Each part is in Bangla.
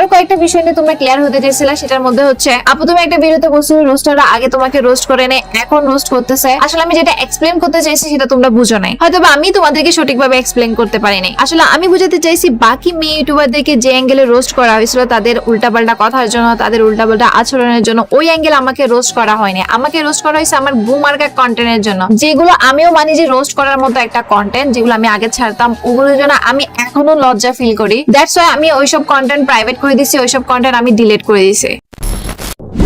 আর কয়েকটা বিষয় নিয়ে তোমরা ক্লিয়ার হতে চাইছিলে, সেটার মধ্যে হচ্ছে, আপু তুমি একটা রোস্টাররা আগে তোমাকে রোস্ট করে নে, এখন রোস্ট করতেছে। আসলে আমি যেটা এক্সপ্লেন করতে চাইছি সেটা তোমরা বুঝো নাই। হয়তো আমি তোমাদেরকে সঠিকভাবে এক্সপ্লেন করতে পারিনি। আসলে আমি বুঝাতে চাইছি বাকি মেয়ে ইউটিউবারদেরকে যে অ্যাঙ্গেলে রোস্ট করা হয়েছিল, তাদের উল্টাপাল্টা কথার জন্য, তাদের উল্টাপাল্টা আচরণের জন্য, ওই অ্যাঙ্গেলে আমাকে রোস্ট করা হয়নি। আমাকে রোস্ট করা হয়েছে আমার বুমার্কা কন্টেন্টের জন্য। যেগুলো আমিও মানি যে রোস্ট করার মতো একটা কন্টেন্ট যেগুলো আমি আগে ছাড়তাম, ওগুলোর জন্য আমি এখনও লজ্জা ফিল করি। দ্যাটস ওয়াই আমি ওইসব কন্টেন্ট প্রাইভেট করে দিছি, ওইসব কন্টেন্ট আমি ডিলিট করে দিছি।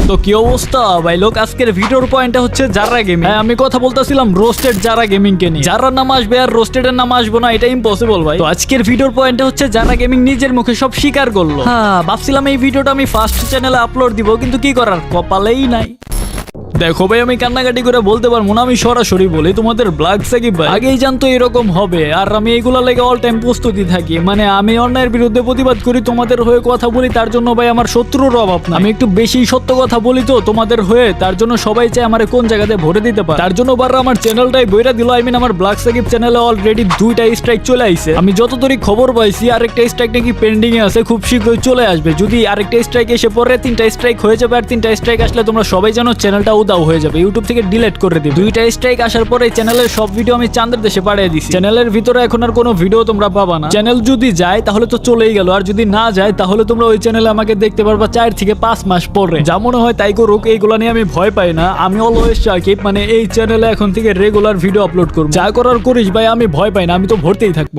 তো কি অবস্থা? ভাই, লোক, আজকের ভিডিওর পয়েন্টটা হচ্ছে যারা গেমিং হ্যাঁ আমি কথা বলতেছিলাম রোস্টেড যারা গেমিং কে নিয়ে। যারা নাম আসবে আর রোস্টেড এর নাম আসব না, এটা ইম্পসিবল ভাই। তো আজকের ভিডিওর পয়েন্টটা হচ্ছে যারা গেমিং নিজের মুখে সব স্বীকার করল। হ্যাঁ ভাবছিলাম এই ভিডিওটা আমি ফার্স্ট চ্যানেলে আপলোড দিব, কিন্তু কি করার? কপালেই নাই। দেখো ভাই, আমি কান্নাকাটি করে বলতে পারব না, আমি সরাসরি বলি, তোমাদের ব্লাগ সাকিব ভাই। আগেই জানতো এরকম হবে, আর আমি এগুলা লেগে অল টাইম প্রস্তুতি থাকি। মানে আমি অন্যায়ের বিরুদ্ধে প্রতিবাদ করি, তোমাদের হয়ে কথা বলি, তার জন্য ভাই আমার শত্রুর অভাব না আমি একটু বেশি সত্য কথা বলি তো, তোমাদের হয়ে, তার জন্য সবাই চায় আমার কোন জায়গাতে ভরে দিতে পারে। তার জন্য বার আমার চ্যানেলটাই বইরা দিল আই মিন আমার ব্লাগ সাকিব চ্যানেলে অলরেডি দুইটা স্ট্রাইক চলে আইছে। আমি যতদূরই খবর পাইছি, আরেকটা স্ট্রাইক নাকি পেন্ডিং এ আছে, খুব শীঘ্রই চলে আসবে। যদি আরেকটা স্ট্রাইক এসে পরে তিনটা স্ট্রাইক হয়ে যাবে, আর তিনটা স্ট্রাইক আসলে তোমরা সবাই জানো চ্যানেলটা উদাও হয়ে যাবে। ইউটিউব থেকে ডিলিট করে দিবে। দুইটা স্ট্রাইক আসার পরে চ্যানেলের সব ভিডিও আমি চাঁদের দেশে পাঠিয়ে দিছি। চ্যানেলের ভিতরে এখন আর কোনো ভিডিও তোমরা পাবা না। চ্যানেল যদি যায়, তাহলে তো চলেই গেল। আর যদি না যায়, তাহলে তোমরা ওই চ্যানেলে আমাকে দেখতে পারবা চার থেকে পাঁচ মাস পরে। যা মনে হয় তাই করুক, এইগুলো নিয়ে আমি ভয় পাই না। আমি অলওয়েজ সাকিব। মানে এই চ্যানেলে এখন থেকে রেগুলার ভিডিও আপলোড করব। যা করার করিস ভাই, আমি ভয় পাই না। আমি তো ভরতেই থাকব।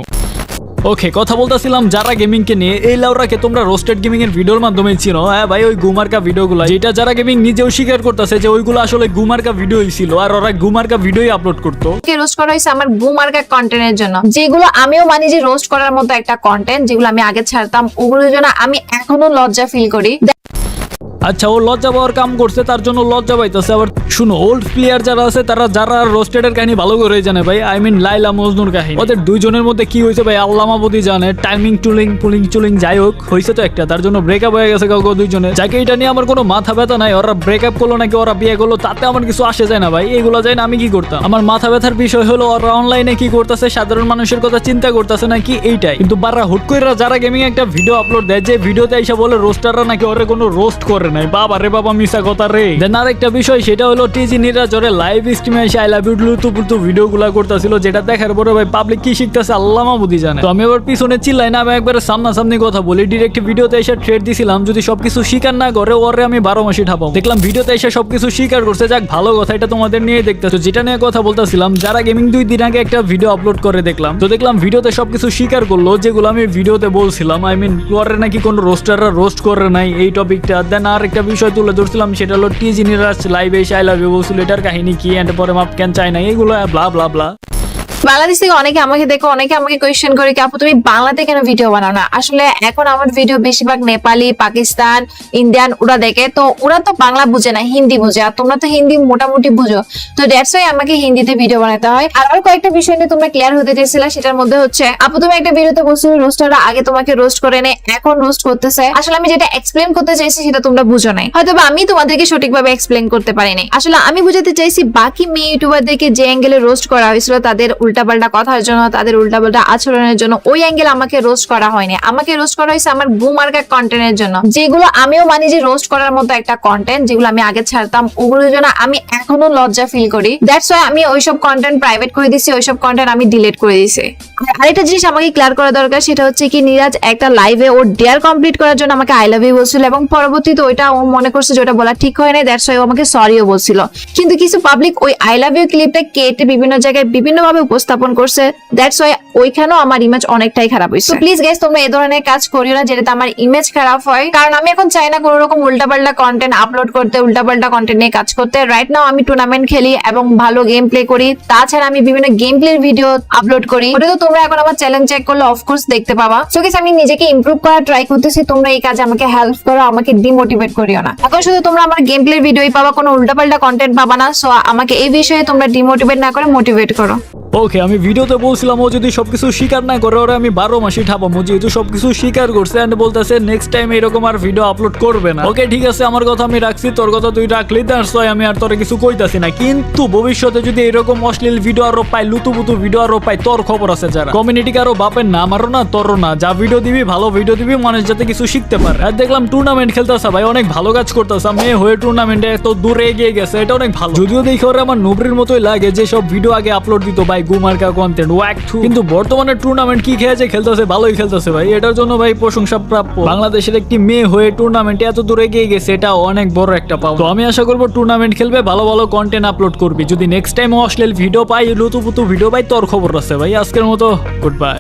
ওকে কথা বলতেছিলাম যারা গেমিং কে নিয়ে। এই লাউরাকে তোমরা রোস্টেড গেমিং এর ভিডিওর মাধ্যমে চিনো? হ্যাঁ ভাই, ওই গুমার্কা ভিডিওগুলো যেটা যারা গেমিং নিজেও স্বীকার করতেছে যে ওইগুলো আসলে গুমার্কা ভিডিওই ছিল, আর ওরা গুমার্কা ভিডিওই আপলোড করতো। কে রোস্ট করা হয়েছে আমার গুমার্কা কন্টেন্টের জন্য। যেগুলো আমিও মানি যে রোস্ট করার মতো একটা কন্টেন্ট যেগুলো আমি আগে ছাড়তাম, ওগুলোর জন্য আমি এখনও লজ্জা ফিল করি। আচ্ছা ও লজ্জা পাওয়ার কাম করছে, তার জন্য লজ্জা পাইতেছে। আবার শুনো ওল্ড প্লেয়ার যারা আছে, তারা যারা রোস্টেড এর কাহিনী ভালো করে জানে, ভাই। আই মিন লাইলা মজনুর কাহিনী। ওদের দুইজনের মধ্যে কি হয়েছে, ভাই, আল্লাহ মাবুদি জানে। টাইমিং টুলিং পুলিং চুলিং যাই হোক, হয়েছে তো একটা। তার জন্য ব্রেকআপ হয়ে গেছে কাউকে দুইজনে যাকে এটা নিয়ে আমার কোনো মাথা ব্যথা নাই, ওরা ব্রেকআপ করল নাকি, ওরা বিয়ে করল, তাতে আমার কিছু আসে যায় না, ভাই। এগুলো যায় না, আমি কি করতাম? আমার মাথা ব্যথার বিষয় হলো, ওরা অনলাইনে কি করতেছে, সাধারণ মানুষের কথা চিন্তা করতেছে নাকি এইটাই। কিন্তু বারা হুট করে যারা গেমিং একটা ভিডিও আপলোড দেয়, যে ভিডিওতে এসে বলে রোস্টাররা নাকি ওরে কোনো রোস্ট করে নাই। বাবা রে বাবা মিশা কথা রে। দেন আরেকটা বিষয়, সেটা হলো টিজি নিরাজ ওরে লাইভ স্ট্রিমে এসে I love you too too video গুলা করতেছিল, যেটা দেখার পরে ভাই পাবলিক কি শিখতেছে আল্লাহ মাবুদি জানে। তো আমি এবার পিছনে চিল্লাই না, আমি একবারে সামনাসামনি কথা বলি। ডিরেক্ট ভিডিওতে এসে ট্রেড দিছিলাম, যদি সবকিছু স্বীকার না করে, ওরে আমি বারো মাসি ঠাপাবো। দেখলাম ভিডিওতে এসে সবকিছু স্বীকার করছে, যাক ভালো কথা, এটা তোমাদের নিয়ে দেখতেছো। যেটা নিয়ে কথা বলতেছিলাম, যারা গেমিং দুই দিন আগে একটা ভিডিও আপলোড করে দেখলাম, তো দেখলাম ভিডিওতে সবকিছু স্বীকার করল, যেগুলো আমি ভিডিওতে বলছিলাম আই মিন ওরে নাকি কোনো রোস্টাররা রোস্ট করে নাই এই টপিকটা দেন আর একটা বিষয় তুলে ধরছিলাম, সেটা হলো টিজি নিরাজ লাইভে এসে আই লাভ ইউ বলছিল, এটার কাহিনী কি? এন্ড পরে মাপ ক্যান চাই না এগুলো ব্লা ব্লা ব্লা বাংলাদেশ থেকে অনেকে আমাকে দেখো, অনেকে আমাকে কোয়েশ্চেন করে কি, আপু, তুমি বাংলাতে কেন ভিডিও বানাও না? আসলে এখন আমার ভিডিও বেশিরভাগ নেপালি, পাকিস্তান, ইন্ডিয়ান ওরা দেখে। তো ওরা তো বাংলা বুঝে না, হিন্দি বুঝে। আর তোমরা তো হিন্দি মোটামুটি বুঝো। তো দ্যাটস ওয়াই আমাকে হিন্দিতে ভিডিও বানাতে হয়। আর আরও কয়েকটা বিষয় নিয়ে তোমরা ক্লিয়ার হতে চাইছিলে, সেটার মধ্যে হচ্ছে, আপু, তুমি একটা ভিডিওতে বলছো রোস্টাররা আগে তোমাকে রোস্ট করে নে এখন রোস্ট করতেছে। আসলে আমি যেটা এক্সপ্লেন করতে চাইছি, সেটা তোমরা বুঝো নাই। হয়তো আমি তোমাদেরকে সঠিকভাবে এক্সপ্লেন করতে পারিনি। আসলে আমি বুঝাতে চাইছি, বাকি মেয়ে ইউটিউবারদেরকে যে অ্যাঙ্গেলে রোস্ট করা হয়েছিল, তাদের উল্টাপাল্টা কথার জন্য, তাদের উল্টাপাল্টা আচরণের জন্য, ওই অ্যাঙ্গেল আমাকে রোস্ট করা হয়নি। আমাকে রোস্ট করা হয়েছে আমার বুমার্কা কন্টেন্টের জন্য। যেগুলো আমিও মানি যে রোস্ট করার মতো একটা কন্টেন্ট যেগুলো আমি আগে ছাড়তাম, ওগুলোর জন্য আমি এখনও লজ্জা ফিল করি। দ্যাটস ওয়াই আমি ওইসব কন্টেন্ট প্রাইভেট করে দিছি, ওইসব কন্টেন্ট আমি ডিলিট করে দিছি। আরেকটা জিনিস আমাকে ক্লিয়ার করা দরকার, সেটা হচ্ছে কি, নিরাজ একটা লাইভে ওর ডেয়ার কমপ্লিট করার জন্য আমাকে আই লাভ ইউ বলছিল এবং পরবর্তীতে ওইটা ও মনে করছে যে ওটা বলা ঠিক হয় নাই দ্যাটস ওয়াই ও আমাকে সরিও বলছিল। কিন্তু কিছু পাবলিক ওই আই লাভ ইউ ক্লিপটা কেটে বিভিন্ন জায়গায় বিভিন্ন ভাবে উপস্থাপন করছে। দ্যাটস ওয়াই ওইখানেও আমার ইমেজ অনেকটাই খারাপ হয়েছে। প্লিজ গাইস তোমরা এই ধরনের কাজ করিও না, যেটাতে আমার ইমেজ খারাপ হয়। কারণ আমি এখন চাই না কোনো রকম উল্টাপাল্টা কন্টেন্ট আপলোড করতে, উল্টাপাল্টা কন্টেন্ট নিয়ে কাজ করতে। রাইট নাও আমি টুর্নামেন্ট খেলি এবং ভালো গেম প্লে করি। তাছাড়া আমি বিভিন্ন গেম প্লের ভিডিও আপলোড করি। ওটা তো তোমরা এখন আমার চ্যালেঞ্জ চেক করলে অফকোর্স দেখতে পাবা। সো গাইস আমি নিজেকে ইমপ্রুভ করার ট্রাই করতেছি। তোমরা এই কাজে আমাকে হেল্প করো, আমাকে ডিমোটিভেট করিও না। এখন শুধু তোমরা আমার গেম প্লের ভিডিওই পাবা, কোনো উল্টাপাল্টা কন্টেন্ট পাবা না। সো আমাকে এই বিষয়ে তোমরা ডিমোটিভেট না করে মোটিভেট করো। ওকে আমি ভিডিওতে বলছিলাম, ও যদি সবকিছু স্বীকার না করে, ওরা আমি বারো মাসে ঠাপামো যেহেতু সবকিছু স্বীকার করছে এন্ড বলতেছে নেক্সট টাইম এরকম আর ভিডিও আপলোড করবে না। ওকে ঠিক আছে, আমার কথা আমি রাখছি, তোর কথা তুই রাখলি দ্যাটস ওয়াই আমি আর তোরে কিছু কইতাছি না। কিন্তু ভবিষ্যতে যদি এরকম অশ্লীল ভিডিও আরও পাই, লুতুপুতু ভিডিও আরও পাই, তোর খবর আছে যারা। কমিউনিটিকে আরও বাপের না আমারও না, তোরও না। যা ভিডিও দিবি, ভালো ভিডিও দিবি, মানুষ যাতে কিছু শিখতে পারে। আর দেখলাম টুর্নামেন্ট খেলতেছে ভাই, অনেক ভালো কাজ করতেছে। মেয়ে হয়ে টুর্নামেন্টে এত দূরে এগিয়ে গেছে, এটা অনেক ভালো। যদিও দেখে ওরা আমার নুবরির মতোই লাগে যে সব ভিডিও আগে আপলোড দিত ভাই গুমার্কা কন্টেন্ট ওয়াক থু কিন্তু বর্তমানে টুর্নামেন্ট কি খেয়েছে খেলতেছে, ভালোই খেলতেছে ভাই। এটার জন্য ভাই প্রশংসা প্রাপ্য। বাংলাদেশের একটি মেয়ে হয়ে টুর্নামেন্টে এত দূরে এগিয়ে গেছে, এটা অনেক বড় একটা পাওয়া তো আমি আশা করব টুর্নামেন্ট খেলবে, ভালো ভালো কন্টেন্ট আপলোড করবি। যদি নেক্সট টাইম অশ্লীল ভিডিও পাই, লুতুপুতু ভিডিও পাই, তোর খবর আছে ভাই। আজকের মতো গুড বাই